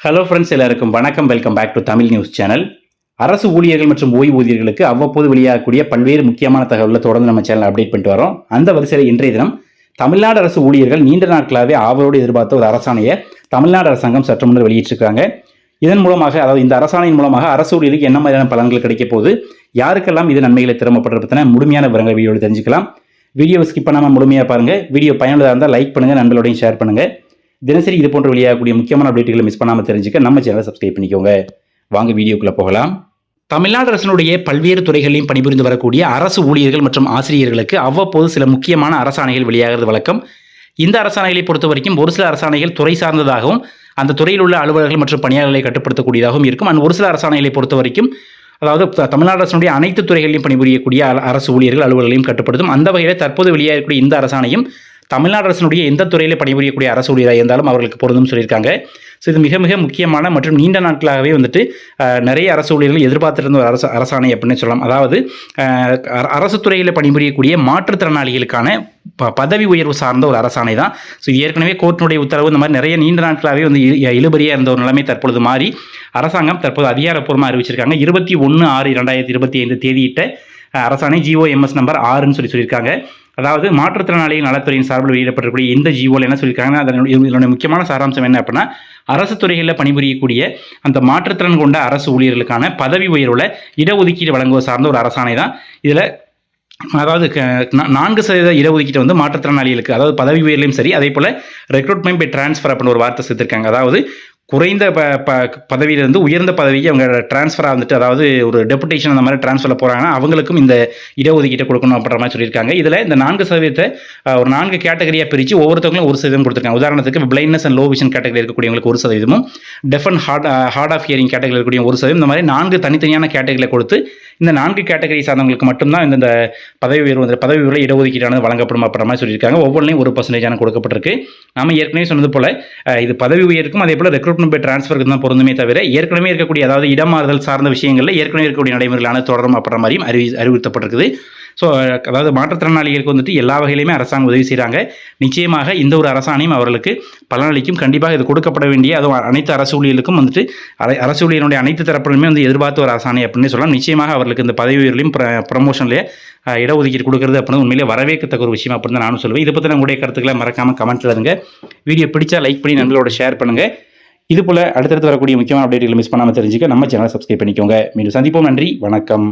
Hello friends எல்லாருக்கும் வணக்கம். Welcome back to Tamil news channel அரசு ஊழியர்கள் மற்றும் ஓய்வூதியர்களுக்கு அவ்வப்போது வெளியாகக்கூடிய பல்வேறு முக்கியமான தகவலை தொடர்ந்து நம்ம சேனல் அப்டேட் பண்ணிட்டு வரோம். அந்த வரிசையில் இன்றைய தினம் தமிழ்நாடு அரசு ஊழியர்கள் நீண்ட நாட்களாகவே ஆவலோடு எதிர்பார்த்த ஒரு அரசாணையை தமிழ்நாடு அரசாங்கம் சற்று முன்னர் வெளியிட்டிருக்காங்க. இதன் மூலமாக அதாவது இந்த அரசாணையின் மூலமாக அரசு ஊழியர்களுக்கு என்ன மாதிரியான பலன்கள் கிடைக்க போகுது யாருக்கெல்லாம் இது நன்மைகளை திறமப்படுறது பற்றின முழுமையான விவரங்களை வீடியோவில் தெரிஞ்சுக்கலாம். வீடியோ ஸ்கிப் பண்ணாமல் முழுமையாக பாருங்கள் வீடியோ பயனுள்ளதாக இருந்தால் லைக் பண்ணுங்கள் நண்பர்களோடையும் ஷேர் பண்ணுங்கள் தினசரி இது போன்ற வெளியாகக்கூடிய முக்கியமான அப்டேட்டுகளை மிஸ் பண்ணாமல் தெரிஞ்சுக்க நம்ம சேனலை சப்ஸ்கிரைப் பண்ணிக்கோங்க. வாங்க வீடியோக்குள்ள போகலாம். தமிழ்நாடு அரசனுடைய பல்வேறு துறைகளிலும் பணிபுரிந்து வரக்கூடிய அரசு ஊழியர்கள் மற்றும் ஆசிரியர்களுக்கு அவ்வப்போது சில முக்கியமான அரசாணைகள் வெளியாகிறது வழக்கம். இந்த அரசாணைகளை பொறுத்த வரைக்கும் ஒரு சில அரசாணைகள் துறை சார்ந்ததாகவும் அந்த துறையில் உள்ள அலுவலர்கள் மற்றும் பணியாளர்களை கட்டுப்படுத்தக்கூடியதாகவும் இருக்கும். அண்ட் ஒரு சில அரசாணைகளை பொறுத்த வரைக்கும் அதாவது தமிழ்நாடு அரசனுடைய அனைத்து துறைகளிலும் பணிபுரியக்கூடிய அரசு ஊழியர்கள் அலுவலர்களையும் கட்டுப்படுத்தும் அந்த வகையில் தற்போது வெளியாகக்கூடிய இந்த அரசாணையும் தமிழ்நாடு அரசினுடைய எந்த துறையில் பணிபுரியக்கூடிய அரசு ஊழியராக இருந்தாலும் அவர்களுக்கு பொருந்தும் சொல்லியிருக்காங்க. ஸோ இது மிக மிக முக்கியமான மற்றும் நீண்ட நாட்களாகவே வந்துட்டு நிறைய அரசு ஊழியர்கள் எதிர்பார்த்திருந்த ஒரு அரசு அரசாணை அப்படின்னு சொல்லலாம். அதாவது அரசு துறையில் பணிபுரியக்கூடிய மாற்றுத்திறனாளிகளுக்கான ப பதவி உயர்வு சார்ந்த ஒரு அரசாணை தான். ஸோ ஏற்கனவே கோர்ட்டினுடைய உத்தரவு இந்த மாதிரி நிறைய நீண்ட நாட்களாகவே வந்து இழுபறியாக இருந்த ஒரு நிலைமை தற்பொழுது மாறி அரசாங்கம் தற்போது அதிகாரப்பூர்வமாக அறிவிச்சிருக்காங்க. இருபத்தி ஒன்று ஆறு இரண்டாயிரத்தி இருபத்தி ஐந்து தேதியிட்ட அரசாணை ஜிஓஎம்எஸ் நம்பர் ஆறுன்னு சொல்லி சொல்லியிருக்காங்க. அதாவது மாற்றுத்திறனாளிகள் நலத்துறையின் சார்பில் வெளியிடப்பட்டிருக்கக்கூடிய இந்த ஜிஓவில் என்ன சொல்லியிருக்காங்கன்னா அதனுடைய இதனுடைய முக்கியமான சாராம்சம் என்ன அப்படின்னா அரசு துறைகளில் பணிபுரியக்கூடிய அந்த மாற்றுத்திறன் கொண்ட அரசு ஊழியர்களுக்கான பதவி உயர்வுல இடஒதுக்கீடு வழங்குவது சார்ந்த ஒரு அரசாணை தான். இதில் அதாவது க- நான்கு சதவீத இடஒதுக்கீட்டை வந்து மாற்றுத்திறனாளிகளுக்கு அதாவது பதவி உயர்லையும் சரி அதே போல் ரெக்ரூட்மெண்ட் பை டிரான்ஸ்ஃபர் அப்படின்னு ஒரு வார்த்தை சேர்த்திருக்காங்க. அதாவது குறைந்த ப ப பதவியிலிருந்து உயர்ந்த பதவிக்கு அவங்க ட்ரான்ஸ்ஃபராக வந்துட்டு அதாவது ஒரு டெபுடேஷன் அந்த மாதிரி டிரான்ஸ்ஃபரில் போகிறாங்கன்னா அவங்களுக்கும் இந்த இடஒதுக்கீட்டை கொடுக்கணும் அப்படின்ற மாதிரி சொல்லியிருக்காங்க. இதில் இந்த நான்கு சதவீதத்தை ஒரு நான்கு கேட்டகரியாக பிரித்து ஒவ்வொருத்தவங்களும் ஒரு சதவீதம் கொடுத்துருக்காங்க. உதாரணத்துக்கு blindness and low vision category இருக்கக்கூடியவங்களுக்கு ஒரு சதவீதமும் deaf and hard hard of hearing category இருக்கக்கூடிய ஒரு சதவீதம் இந்த மாதிரி நான்கு தனித்தனியான கேட்டகரியில் கொடுத்து இந்த நான்கு கேட்டகரி சார்ந்தவங்களுக்கு மட்டும்தான் இந்த இந்த பதவி உயர்வு இந்த பதவி உயர்வு இடஒதுக்கீடானது வழங்கப்படும் அப்படின்ற மாதிரி சொல்லியிருக்காங்க. ஒவ்வொன்றையும் ஒரு பர்சன்டேஜான கொடுக்கப்பட்டிருக்கு. நாம ஏற்கனவே சொன்னது போல இது பதவி உயர்க்கும் அதே போல ரெக்ரூட்மெண்ட் பை டிரான்ஸ்ஃபருக்கு தான் பொருந்துமே தவிர ஏற்கனவே இருக்கக்கூடிய அதாவது இடமாறுதல் சார்ந்த விஷயங்களில் ஏற்கனவே இருக்கக்கூடிய நடைமுறைகளான தொடரும் அப்படின்ற மாதிரியும் அறிவி அறிவுறுத்தப்பட்டிருக்குது. ஸோ அதாவது மாற்றுத்திறனாளிகளுக்கு வந்துட்டு எல்லா வகையிலுமே அரசாங்கம் உதவி செய்கிறாங்க நிச்சயமாக இந்த ஒரு அரசாணையும் அவர்களுக்கு பலனளிக்கும். கண்டிப்பாக இது கொடுக்கப்பட வேண்டிய அதுவும் அனைத்து அரசு ஊழியர்களுக்கும் வந்துட்டு அரசு ஊழியர்களுடைய அனைத்து தரப்பிலுமே வந்து எதிர்பார்த்த ஒரு அரசாணை அப்படின்னு சொல்லலாம். நிச்சயமாக அவர்களுக்கு இந்த பதவி உயர்வுலையும் ப்ரமோஷன்லேயே இடஒதுக்கீடு கொடுக்குறது அப்படின்னு உண்மையிலே வரவேற்கத்தக்க ஒரு விஷயம் அப்படின்னு தான் நானும் சொல்லுவேன். இதை பற்றி நம்முடைய கருத்துக்களை மறக்காமல் கமெண்ட்ல இருங்க. வீடியோ பிடிச்சா லைக் பண்ணி நண்பர்களோட ஷேர் பண்ணுங்கள் இது போல அடுத்தடுத்து வரக்கூடிய முக்கியமான அப்டேட்டுகளை மிஸ் பண்ணாமல் தெரிஞ்சுக்க நம்ம சேனலை சப்ஸ்கிரைப் பண்ணிக்கோங்க. மீண்டும் சந்திப்போம். நன்றி. வணக்கம்.